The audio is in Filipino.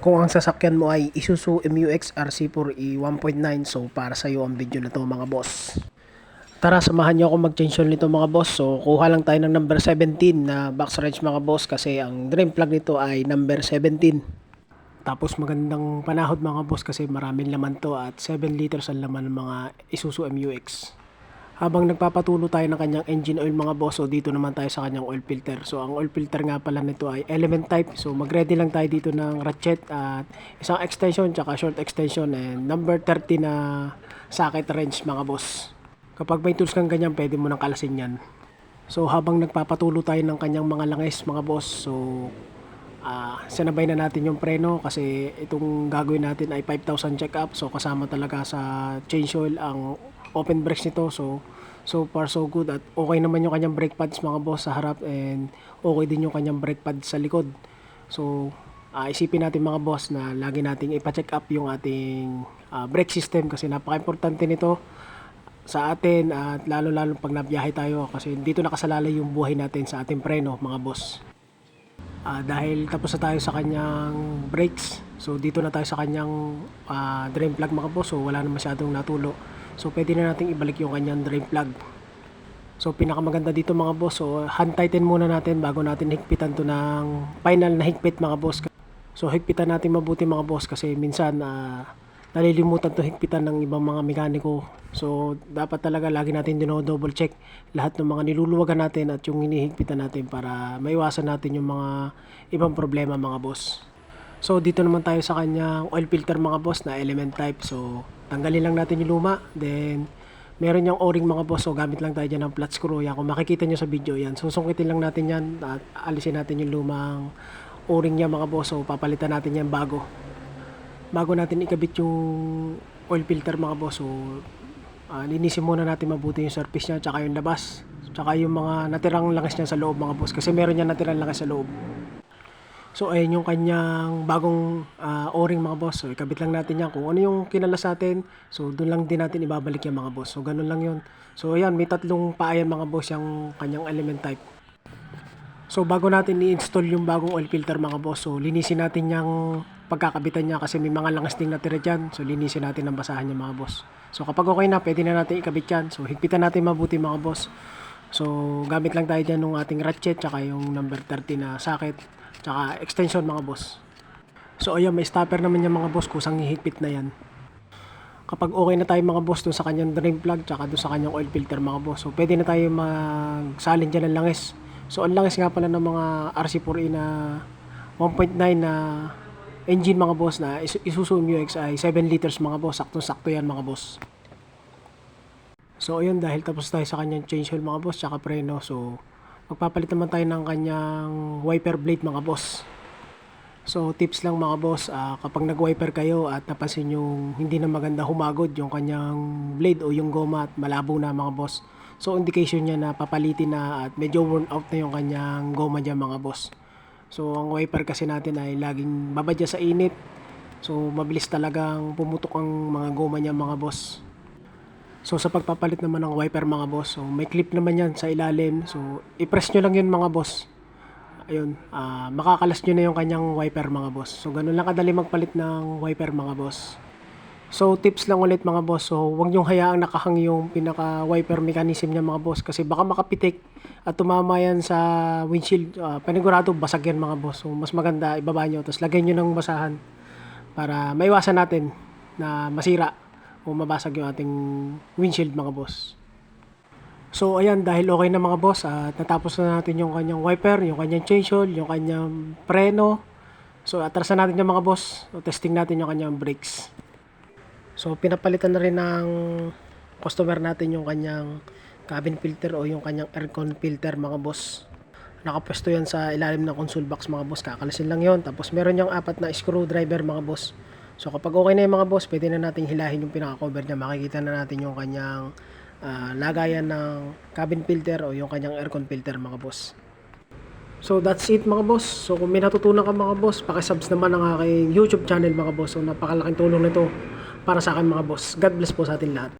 Kung ang sasakyan mo ay Isuzu MU-X RC4E 1.9, so para sa iyo ang video na to mga boss. Tara, samahan niyo ako mag-change nito mga boss. So, kuha lang tayo ng number 17 na box wrench mga boss kasi ang drain plug nito ay number 17. Tapos magandang panahod mga boss kasi maraming laman to at 7 liters ang laman ng mga Isuzu MU-X. Habang nagpapatulo tayo ng kanyang engine oil mga boss, so dito naman tayo sa kanyang oil filter. So ang oil filter nga pala nito ay element type. So mag-ready lang tayo dito ng ratchet at isang extension tsaka short extension and number 30 na socket wrench mga boss. Kapag may tools kang ganyan, pwede mo nang kalasin yan. So habang nagpapatulo tayo ng kanyang mga langis mga boss, so ah sinabay na natin yung preno kasi itong gagawin natin ay 5,000 check up. So kasama talaga sa change oil ang open brakes nito. So so far so good at okay naman yung kanyang brake pads mga boss sa harap and okay din yung kanyang brake pads sa likod. So ah, isipin natin mga boss na lagi nating ipa-check up yung ating ah, brake system kasi napaka-importante nito sa atin at lalo-lalo pag nabiyahe tayo kasi dito nakasalalay yung buhay natin sa ating preno mga boss. Ah, dahil tapos na tayo sa kanyang brakes. So dito na tayo sa kanyang ah, drain plug mga boss. So wala na masyadong natulo. So pwede na nating ibalik yung kanyang drain plug. So pinakamaganda dito mga boss. So hand tighten muna natin bago natin higpitan to ng final na higpit mga boss. So higpitan natin mabuti mga boss kasi minsan ah, nalilimutan to higpitan ng ibang mga mekaniko. So dapat talaga lagi natin dino-double check lahat ng mga niluluwagan natin at yung hinihigpitan natin para maiwasan natin yung mga ibang problema mga boss. So dito naman tayo sa kanyang oil filter mga boss na element type. So tanggalin lang natin yung luma. Then meron yung o-ring mga boss. So gamit lang tayo dyan ng flat screw. Yan kung makikita nyo sa video yan. Susungkitin lang natin yan at alisin natin yung lumang o-ring niya mga boss. So papalitan natin yan bago. Bago natin ikabit yung oil filter mga boss. So ah, linisin muna natin mabuti yung surface niya tsaka yung labas. Tsaka yung mga natirang langis niya sa loob mga boss. Kasi meron niya natirang langis sa loob. So ayun yung kanyang bagong ah, o-ring mga boss. So ikabit lang natin yan kung ano yung kinalas natin. So doon lang din natin ibabalik yung mga boss. So ganun lang yun. So ayan may tatlong paa yan mga boss yung kanyang element type. So bago natin i-install yung bagong oil filter mga boss. So linisin natin yung pagkakabitan niya kasi may mga langas ding natira dyan. So linisin natin ang basahan niya mga boss. So kapag okay na pwede na natin ikabit yan. So higpitan natin mabuti mga boss. So gamit lang tayo dyan ng ating ratchet tsaka yung number 30 na socket tsaka extension mga boss. So ayan may stopper naman yung mga boss kusang hihigpit na yan. Kapag okay na tayo mga boss dun sa kanyang drain plug tsaka dun sa kanyang oil filter mga boss. So pwede na tayo magsalin dyan ng langis. So ang langis nga pala ng mga RC4E na 1.9 na engine mga boss na Is- Isuzu MU-X ay 7 liters mga boss. Sakto-sakto yan mga boss. So ayun dahil tapos tayo sa kanyang change oil mga boss tsaka preno. So magpapalit naman tayo ng kanyang wiper blade mga boss. So tips lang mga boss, ah, kapag nag-wiper kayo at napansin yung hindi na maganda humagod yung kanyang blade o yung goma at malabo na mga boss. So indication niya na papalitin na at medyo worn out na yung kanyang goma dyan mga boss. So ang wiper kasi natin ay laging babadya sa init. So mabilis talagang pumutok ang mga goma niya mga boss. So sa pagpapalit naman ng wiper mga boss, so may clip naman yan sa ilalim. So i-press nyo lang yun mga boss. Ayun, ah, makakalas nyo na yung kanyang wiper mga boss. So ganun lang kadali magpalit ng wiper mga boss. So tips lang ulit mga boss. So huwag nyo hayaang nakahang yung pinaka wiper mechanism niya mga boss kasi baka makapitik at tumama yan sa windshield. Ah, panigurado basag yan mga boss. So mas maganda ibaba nyo tapos lagay nyo ng basahan para maiwasan natin na masira o mabasag yung ating windshield mga boss. So ayan dahil okay na mga boss at natapos na natin yung kanyang wiper, yung kanyang change oil, yung kanyang preno. So atrasan natin yung mga boss. So, testing natin yung kanyang brakes. So pinapalitan na rin ng customer natin yung kanyang cabin filter o yung kanyang aircon filter mga boss. Nakapwesto yan sa ilalim ng console box mga boss. Kakalasin lang yon Tapos meron yung apat na screwdriver mga boss. So kapag okay na yung mga boss, pwede na nating hilahin yung pinaka-cover niya. Makikita na natin yung kanyang ah, lagayan ng cabin filter o yung kanyang aircon filter mga boss. So that's it mga boss. So kung may natutunan ka mga boss, pakisubs naman ang aking YouTube channel mga boss. So napakalaking tulong nito para sa akin mga boss. God bless po sa atin lahat.